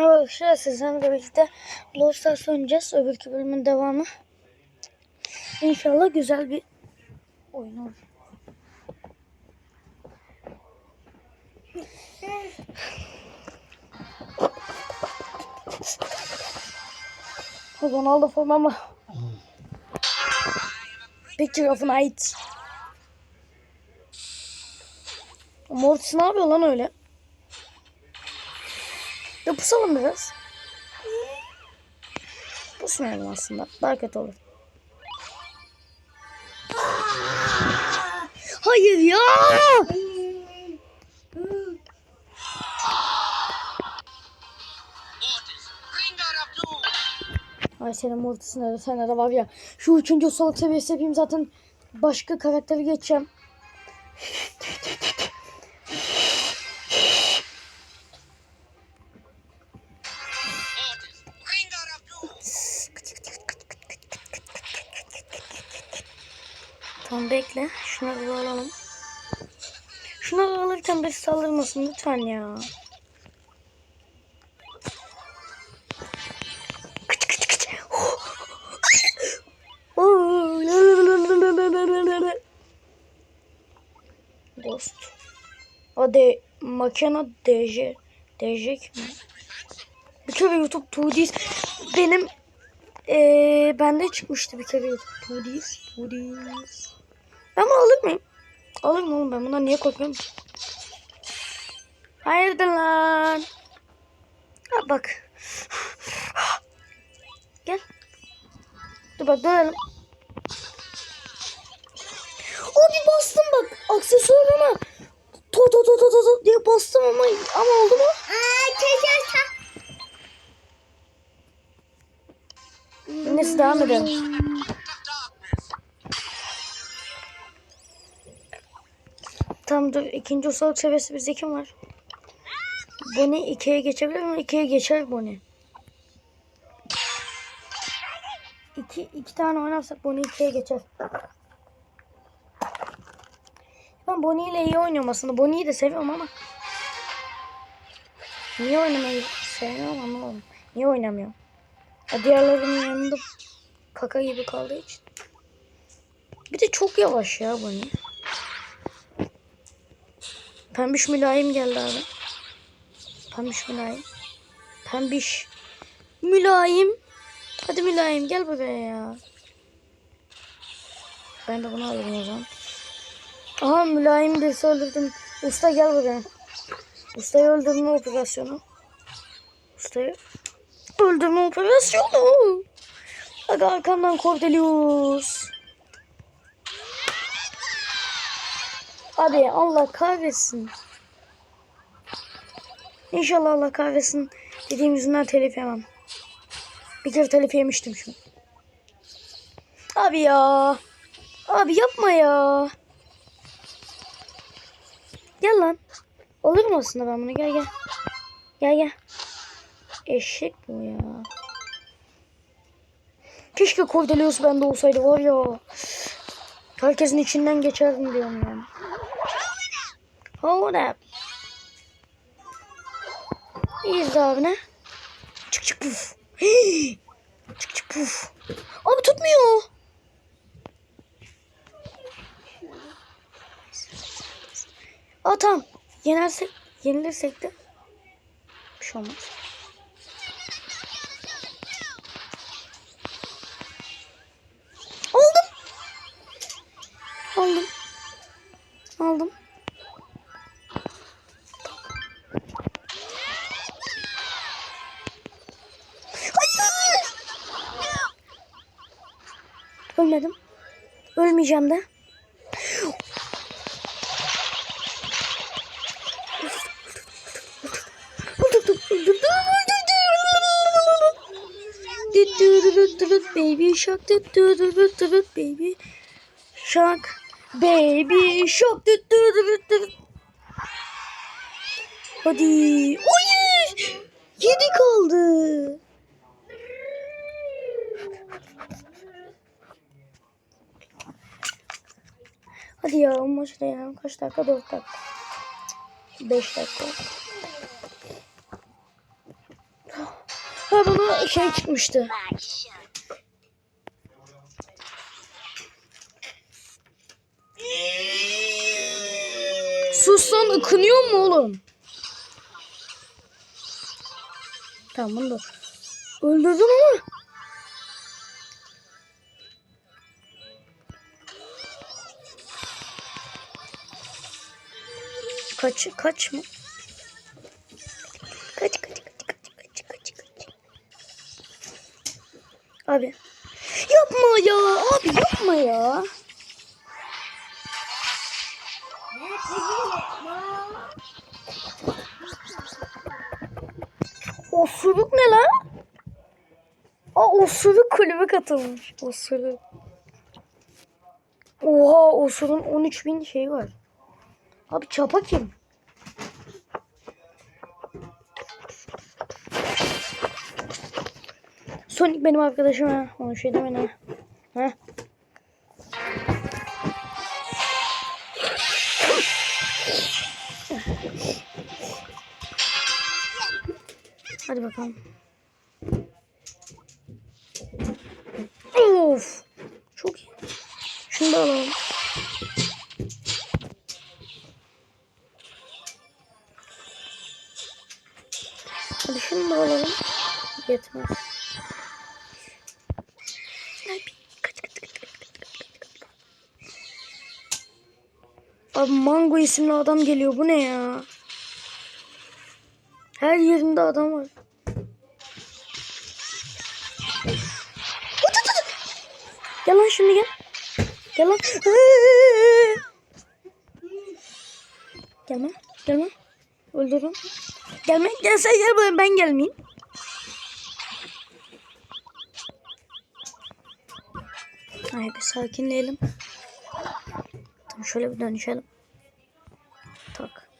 Arkadaşlar sizlerle birlikte Brawl Stars oynayacağız. Öbürkü bölümün devamı. İnşallah güzel bir oyun olur. Ronaldo formamla. Picture of night. Mortis ne yapıyor lan öyle? Ya pusalım biraz. Pusmayalım aslında. Daha kötü olur. Hayır ya! Ay senin mortisine de sende de var ya. Şu üçüncü soluk seviyesi yapayım zaten başka karakteri geçeceğim. bekle. Şunları da alalım. Şunları alırken bir saldırmasın lütfen ya. Kıç kıç kıç. Dost. O de makina DJ. DJ kim? Bir kere YouTube 2Ds benim ee, bende çıkmıştı bir kere YouTube 2Ds. 2Ds. Ben bunu alır mıyım? Alırım oğlum ben bundan niye korkuyorum ki? Hayırdır lan? Ha bak. Gel. Dur bak dönelim. Abi bastım bak. Aksesuar ama. To to to to to diye bastım ama ama oldu mu? Neyse devam edelim. Tamam dur ikinci ustalık seviyesi bizde kim var? Bonnie ikiye geçebilir mi? İkiye geçer Bonnie. İki, iki tane oynarsak Bonnie ikiye geçer. Ben Bonnie ile iyi oynuyorum aslında. Bonnie'yi de seviyorum ama. Niye oynamayı sevmiyorum anlamadım. Niye oynamıyorum? Ya diğerlerinin yanında kaka gibi kaldığı için. Bir de çok yavaş ya Bonnie. Pembiş mülayim geldi abi. Pembiş mülayim. Pembiş. Mülayim. Hadi mülayim gel buraya ya. Ben de bunu alırım o zaman. Aha mülayim birisi öldürdüm. Usta gel buraya. Ustayı öldürme operasyonu. Ustayı öldürme operasyonu. Bak arkamdan Cordelius. Abi Allah kahretsin. İnşallah Allah kahretsin. Dediğim yüzünden telif yemem. Bir kere telif yemiştim şu. Abi ya. Abi yapma ya. Gel lan. Olur mu aslında ben bunu? Gel gel. Gel gel. Eşek bu ya. Keşke Cordelius bende olsaydı var ya. Herkesin içinden geçerdim diyorum yani. Hold up. İyiyiz abi ne? Çık çık puf. Hii. çık çık puf. Abi tutmuyor. Aa tamam. Yenersek, yenilirsek de bir şey olmaz. ölmeyeceğim de. baby shark baby shark. Baby shark dü dü dü hadi. Oy! Yedi kaldı. Hadi ya o da yenelim. Kaç dakika? 4 dakika. 5 dakika. Ha bana şey çıkmıştı. Sus lan ıkınıyor mu oğlum? Tamam bunu da öldürdüm ama. Kaç kaç mı? Kaç kaç kaç kaç kaç kaç kaç. Abi. Yapma ya. Abi yapma ya. Osuruk ne lan? Aa osuruk kulübe katılmış. Osuruk. Oha osurun 13 bin şey var. Abi çapa kim? Sonic benim arkadaşım ha. Onu şey deme ne? Ha? Hadi bakalım. Kaç, kaç, kaç. Abi Mango isimli adam geliyor. Bu ne ya? Her yerinde adam var. Gel lan şimdi gel. Gel lan. Gelme. Gelme. Öldürürüm. Gelme. Gel sen gel buraya ben gelmeyeyim. Ay bir sakinleyelim. Tamam şöyle bir dönüşelim. Tak.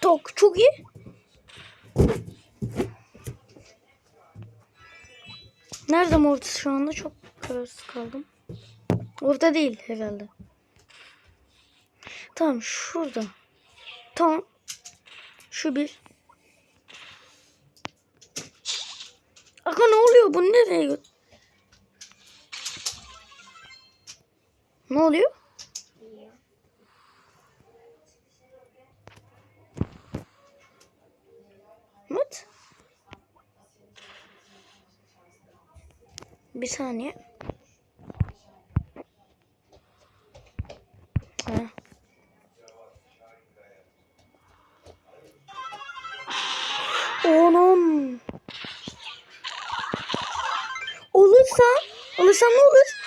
Tak çok iyi. Nerede Mortis şu anda? Çok kararsız kaldım. Orada değil herhalde. Tamam şurada. Tamam. Şu bir. Aga ne oluyor? Bu nereye? gö- Ne oluyor? What? Bir saniye. Onun. Olursa, olursa ne olur?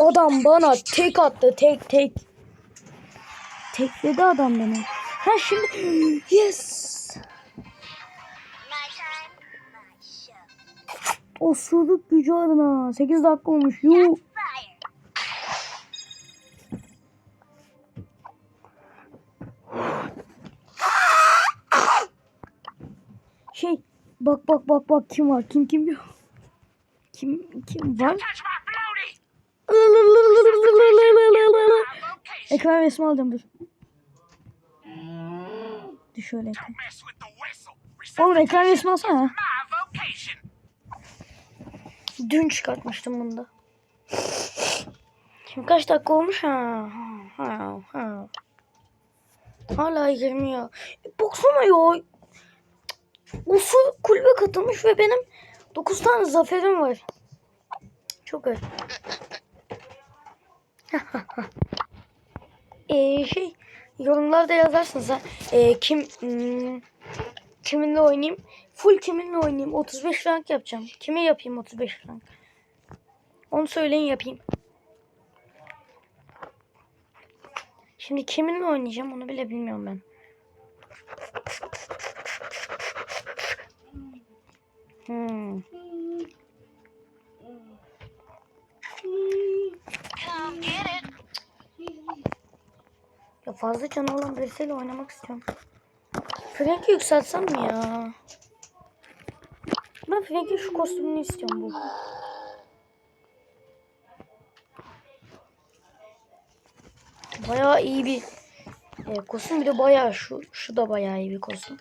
Adam bana tek attı, tek tek. Tekledi adam beni. Ha şimdi, yes. Osurluk gücü adına. 8 dakika olmuş. Yuh. Şey bak bak bak bak kim var kim kim yok. Kim kim var? Ekran resmi alacağım dur. Dur şöyle ekran. Oğlum ekran resmi alsana. Dün çıkartmıştım bunu da. Şimdi kaç dakika olmuş ha? Ha, ha. Hala girmiyor. E, baksana ya. Ufu kulübe katılmış ve benim 9 tane zaferim var. Çok garip. ee, şey yorumlarda yazarsınız ha. Ee, kim hmm, kiminle oynayayım? Full kiminle oynayayım? 35 rank yapacağım. Kime yapayım 35 rank? Onu söyleyin yapayım. Şimdi kiminle oynayacağım onu bile bilmiyorum ben. Hmm. Ya fazla canı olan birisiyle oynamak istiyorum. Frank'i yükseltsem mi ya? Ben Frank'in şu kostümünü istiyorum bu. Bayağı iyi bir E, kostüm bir de bayağı şu şu da bayağı iyi bir kostüm.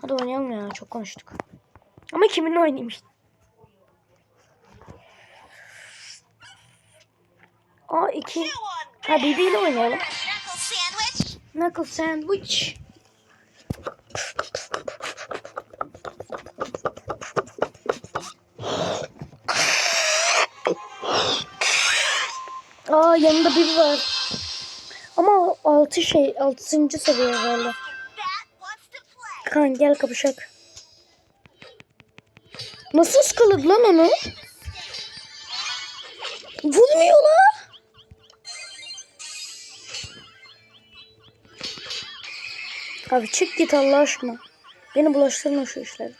Hadi oynayalım ya çok konuştuk. Ama kiminle işte. Aa iki. Ha Bibi ile oynayalım. Knuckle sandwich. Aa yanında biri var. Ama altı şey, altıncı seviye herhalde. Kan gel kapışak. Nasıl ıskaladı lan onu? Vurmuyor la. Abi çık git Allah aşkına. Beni bulaştırma şu işleri.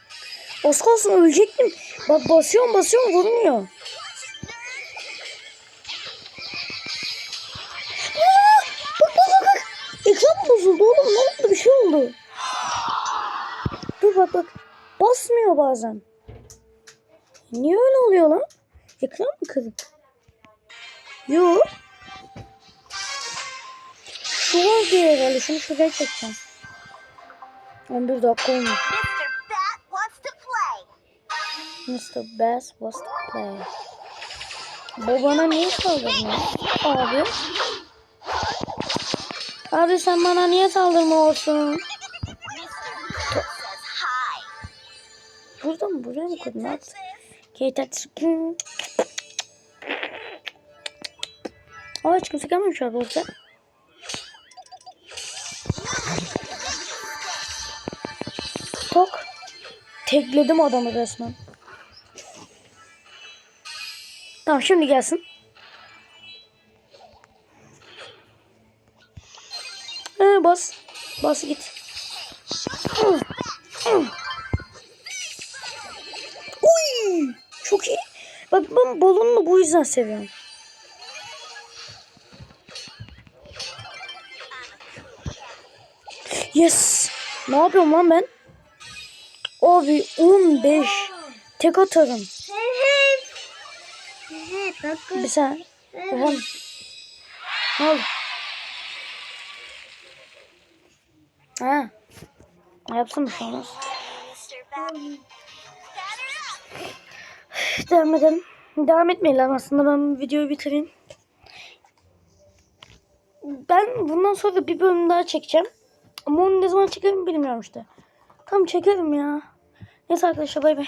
Az kalsın ölecektim. Bak basıyorum basıyorum vurmuyor. Bak bak bak bak. Bozuldu oğlum ne oldu bir şey oldu. Dur bak bak. Basmıyor bazen. Niye öyle oluyor lan? Ekran mı kırık? Yok. Şu diye herhalde. Şunu şuraya çekeceğim. 11 dakika olmuş. Mr. Bat wants to play. Bass. Babana niye saldırmıyor? Abi. Abi sen bana niye saldırmıyorsun? Burada mı? Buraya mı koydun? At. Kate Aa hiç kimse gelmemiş abi orada. Tok. Tekledim adamı resmen. Tamam şimdi gelsin. Ee, bas. Bas git. Bak ben balonunu bu yüzden seviyorum. Yes. Ne yapıyorum lan ben? Abi 15. Tek atarım. Bir sen. Efendim. Ne oldu? Ha. Ne yapsın bir şey Devam edelim. Devam etmeyelim aslında ben videoyu bitireyim. Ben bundan sonra bir bölüm daha çekeceğim. Ama onu ne zaman çekerim bilmiyorum işte. Tamam çekerim ya. Neyse arkadaşlar bay bay.